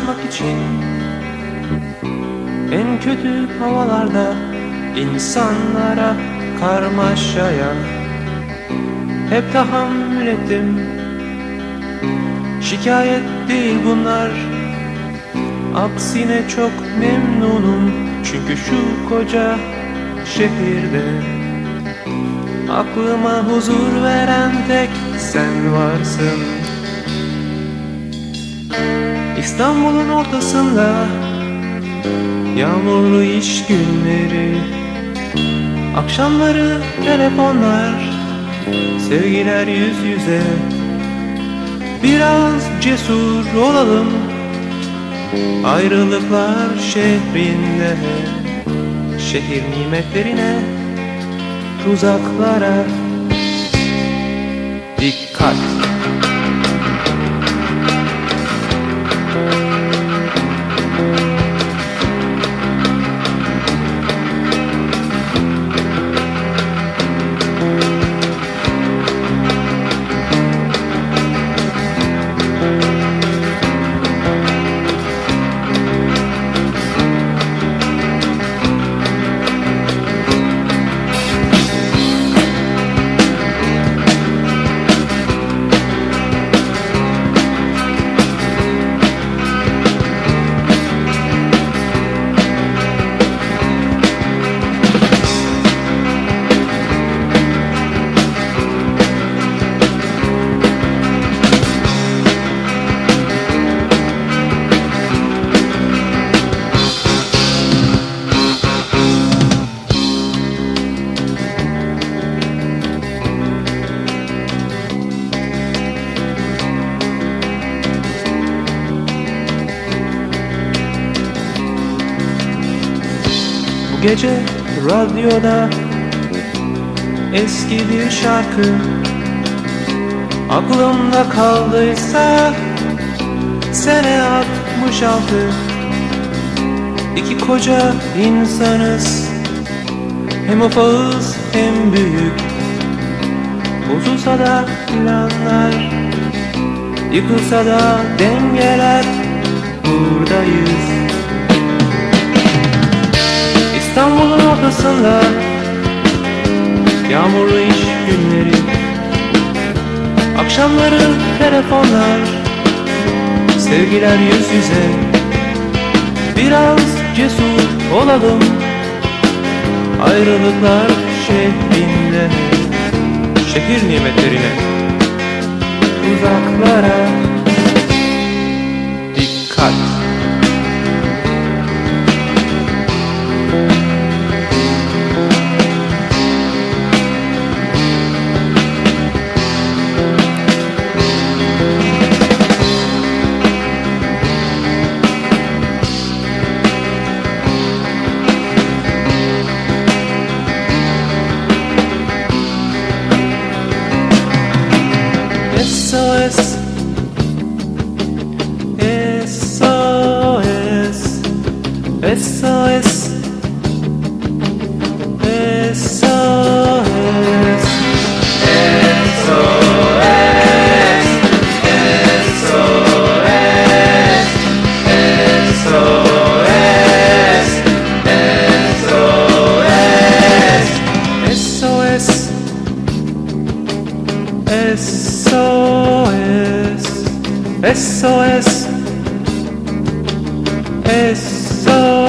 Ulaşmak için En kötü havalarda insanlara karmaşaya Hep tahammül ettim. Şikayet değil bunlar Aksine çok memnunum. Çünkü şu koca şehirde Aklıma huzur veren tek sen varsın İstanbul'un ortasında Yağmurlu iş günleri. Akşamları telefonlar Sevgiler yüz yüze. Biraz cesur olalım Ayrılıklar şehrinde. Şehir nimetlerine Tuzaklara. Dikkat gece radyoda eski bir şarkı Aklımda kaldıysa sene 66 İki koca insanız Hem ufağız hem büyük. Bozulsa da planlar Yıkılsa da dengeler Buradayız Ortasında Yağmurlu iş günleri Akşamları telefonlar Sevgiler yüz yüze. Biraz cesur olalım Ayrılıklar şehrinde. Şehir nimetlerine Uzaklara us. So.